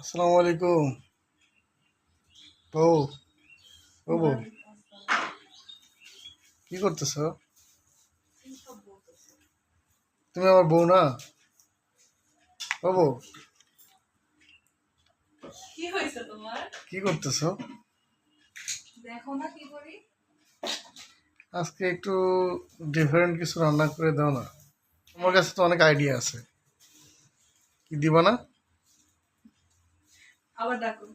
আসসালামু আলাইকুম। বউ ও বউ। কি করতেছ? তুমি আমার বউ না? ও বউ। কি হয়েছে তোমার? কি করতেছ? দেখো না কি করি। আজকে একটু ডিফারেন্ট কিছু রান্না করে দাও না। তোমার কাছে তো অনেক আইডিয়া আছে। কি দিবা না? আবার ডাকো।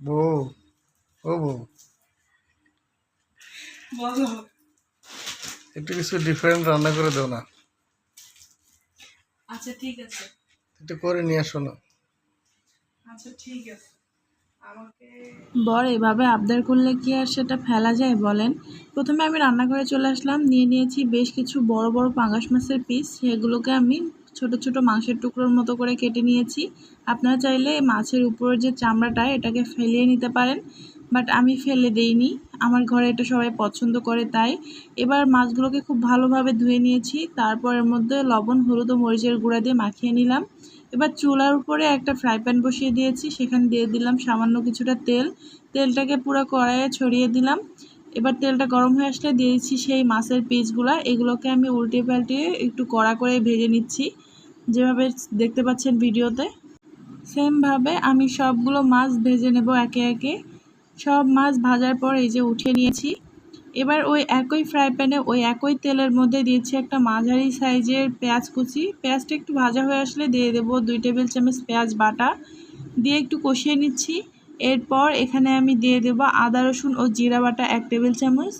বউ ও বউ। বলো। একটু কিছু ডিফারেন্ট রান্না করে দাও না। আচ্ছা ঠিক আছে। একটু করে নিয়ে আসো না। আচ্ছা ঠিক আছে। আমাকে বর এভাবে আবদার করলে কি আর সেটা ফেলা যায় বলেন? প্রথমে আমি রান্নাঘরে চলে আসলাম নিয়ে নিয়েছি বেশ কিছু বড় বড় পাঙ্গাস মাছের পিস সেগুলোকে আমি ছোট ছোট মাংসের টুকরোর মতো করে কেটে নিয়েছি। আপনারা চাইলে মাছের উপরের যে চামড়াটা, এটাকে ফেলিয়ে নিতে পারেন, বাট আমি ফেলে দেইনি। আমার ঘরে এটা সবাই পছন্দ করে, তাই এবার মাছগুলোকে খুব ভালোভাবে ধুয়ে নিয়েছি। তারপর এর মধ্যে লবণ, হলুদ ও মরিচের গুঁড়া দিয়ে মাখিয়ে নিলাম। এবার চুলার উপরে একটা ফ্রাই প্যান বসিয়ে দিয়েছি। সেখানে দিয়ে দিলাম সামান্য কিছুটা তেল। তেলটাকে পুরো কড়াইয়ে ছড়িয়ে দিলাম। এবার তেলটা গরম হয়ে আসলে দিয়েছি সেই মাছের পিসগুলো। এগুলোকে আমি উল্টে পাল্টিয়ে একটু কড়া করে ভেজে নিচ্ছি। যেভাবে দেখতে পাচ্ছেন ভিডিওতে, সেমভাবে আমি সবগুলো মাছ ভেজে নেব একে একে। সব মাছ ভাজার পর এই যে উঠিয়ে নিয়েছি। এবার ওই একই ফ্রাই প্যানে ওই একই তেলের মধ্যে দিয়েছি একটা মাঝারি সাইজের পেঁয়াজ কুচি। পেঁয়াজটা একটু ভাজা হয়ে আসলে দিয়ে দেবো দুই টেবিল চামচ পেঁয়াজ বাটা। দিয়ে একটু কষিয়ে নিচ্ছি। এরপর এখানে আমি দিয়ে দেবো আদা, রসুন ও জিরা বাটা এক টেবিল চামচ।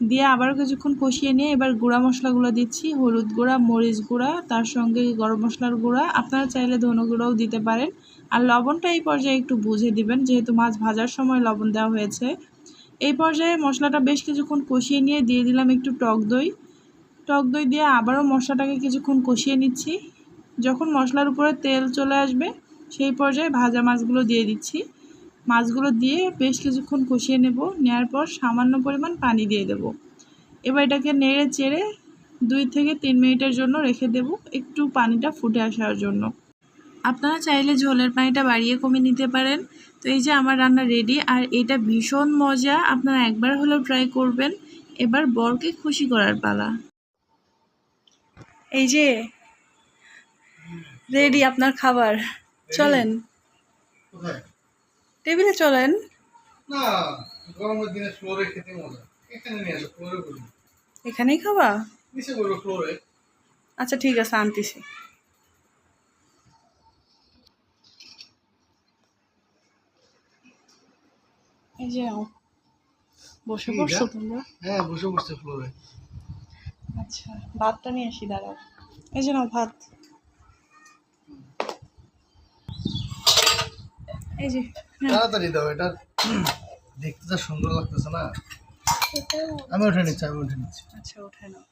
দিয়ে আবারও কিছুক্ষণ কষিয়ে নিয়ে এবার গুঁড়া মশলাগুলো দিচ্ছি, হলুদ গুঁড়া, মরিচ গুঁড়া, তার সঙ্গে গরম মশলার গুঁড়া। আপনারা চাইলে ধনে গুঁড়াও দিতে পারেন। আর লবণটা এই পর্যায়ে একটু বুঝে দিবেন, যেহেতু মাছ ভাজার সময় লবণ দেওয়া হয়েছে। এই পর্যায়ে মশলাটা বেশ কিছুক্ষণ কষিয়ে নিয়ে দিয়ে দিলাম একটু টক দই। টক দই দিয়ে আবারও মশলাটাকে কিছুক্ষণ কষিয়ে নিচ্ছি। যখন মশলার উপরে তেল চলে আসবে, সেই পর্যায়ে ভাজা মাছগুলো দিয়ে দিচ্ছি। মাছগুলো দিয়ে বেশ কিছুক্ষণ কষিয়ে নেব। নেওয়ার পর সামান্য পরিমাণ পানি দিয়ে দেব। এবার এটাকে নেড়ে চেড়ে দুই থেকে তিন মিনিটের জন্য রেখে দেব একটু পানিটা ফুটে আসার জন্য। আপনারা চাইলে ঝোলের পানিটা বাড়িয়ে কমিয়ে নিতে পারেন। তো এই যে আমার রান্না রেডি আর এটা ভীষণ মজা। আপনারা একবার হলেও ট্রাই করবেন। এবার বরকে খুশি করার পালা। এই যে রেডি আপনার খাবার। চলেন। টেবিলে চলেন। না গরমের দিনে ফ্লোরে খেতে মজা। এখানে নিয়ে আসো ফ্লোরে বলি এখানেই খাবা? নিচে বলব ফ্লোরে। আচ্ছা ঠিক আছে আনতেছি। এই যে। বসে পড়ছো তোমরা? হ্যাঁ বসে ফ্লোরে। আচ্ছা ভাতটা নিয়ে আসি দাঁড়াও। এই যে নাও ভাত। এই যে তাড়াতাড়ি দাও এটা দেখতে তো সুন্দর লাগতেছে না। আমি উঠে নিচ্ছি আমি উঠে নিচ্ছি। আচ্ছা ওঠে নাও।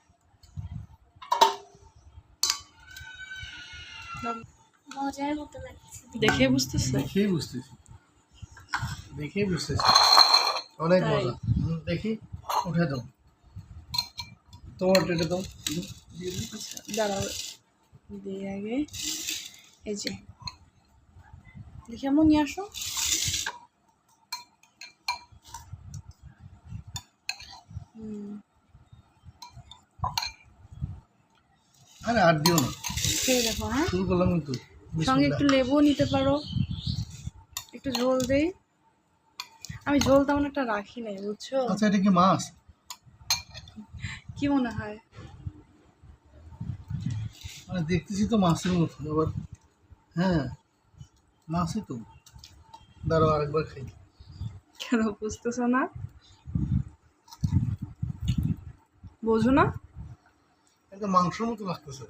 মজার মতো লাগছে। দেখে বুঝতেছে? দেখেই বুঝতেছি। দেখেই বুঝতেছি। অনেক? মজা। দেখি উঠে দাও। তোমার এটা দাও। আচ্ছা দাঁড়াও। দিয়ে আগে এই যে দেখি এমন নিয়ে আসো। আরে আর দিও না। খেয়ে দেখো হ্যাঁ? শুরু করলাম কিন্তু। সঙ্গে একটু লেবুও নিতে পারো। একটু ঝোল দেই। আমি ঝোল তেমন একটা রাখি নাই বুঝছ? আচ্ছা এটা কি মাছ? কি মনে হয়? মানে দেখতেছি তো মাছের মতো আবার হ্যাঁ। মাছই তো। দাঁড়াও আরেকবার খাই। কেন বুঝতেছো না? বোঝো না। এটা মাংসের মতো লাগতেছে।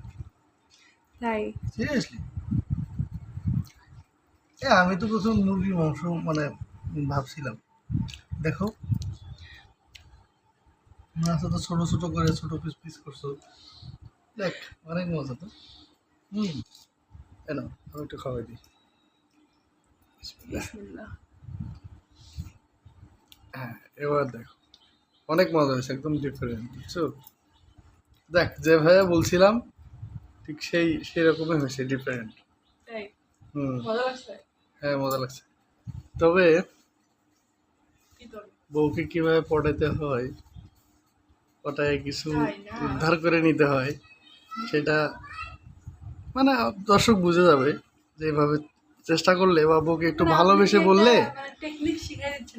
তাই? সিরিয়াসলি এ আমি তো প্রথম মুরগির মাংস মানে ভাবছিলাম। দেখো। মাছ তো ছোট ছোট করে ছোট পিস পিস করছ। দেখ অনেক মজা তো। হুম। কেন আমি একটু খাওয়াই দিই। হ্যাঁ এবার দেখো অনেক মজা হয়েছে একদম ডিফারেন্ট বুঝছ? দেখ যেভাবে বলছিলাম ঠিক সেই সেই রকমই হয়েছে ডিফারেন্ট হুম। হ্যাঁ মজা লাগছে। তবে বউকে কীভাবে পটাইতে হয় পটায় কিছু উদ্ধার করে নিতে হয় সেটা মানে দর্শক বুঝে যাবে যে এভাবে চেষ্টা করলে বা বউকে একটু ভালোবেসে বললে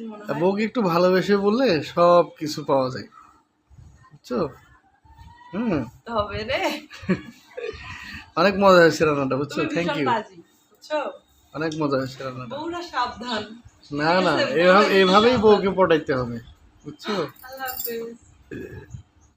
মনে বউকে একটু ভালোবেসে বললে সব কিছু পাওয়া যায়। বুঝছ? হুম। রে। অনেক মজা হয়েছে রান্নাটা বুঝছ? থ্যাংক ইউ অনেক মজা হয়েছে রান্নাটা। সাবধান। না না এভাবে এভাবেই বউকে পটাইতে হবে বুঝছ? আল্লাহ হাফেজ।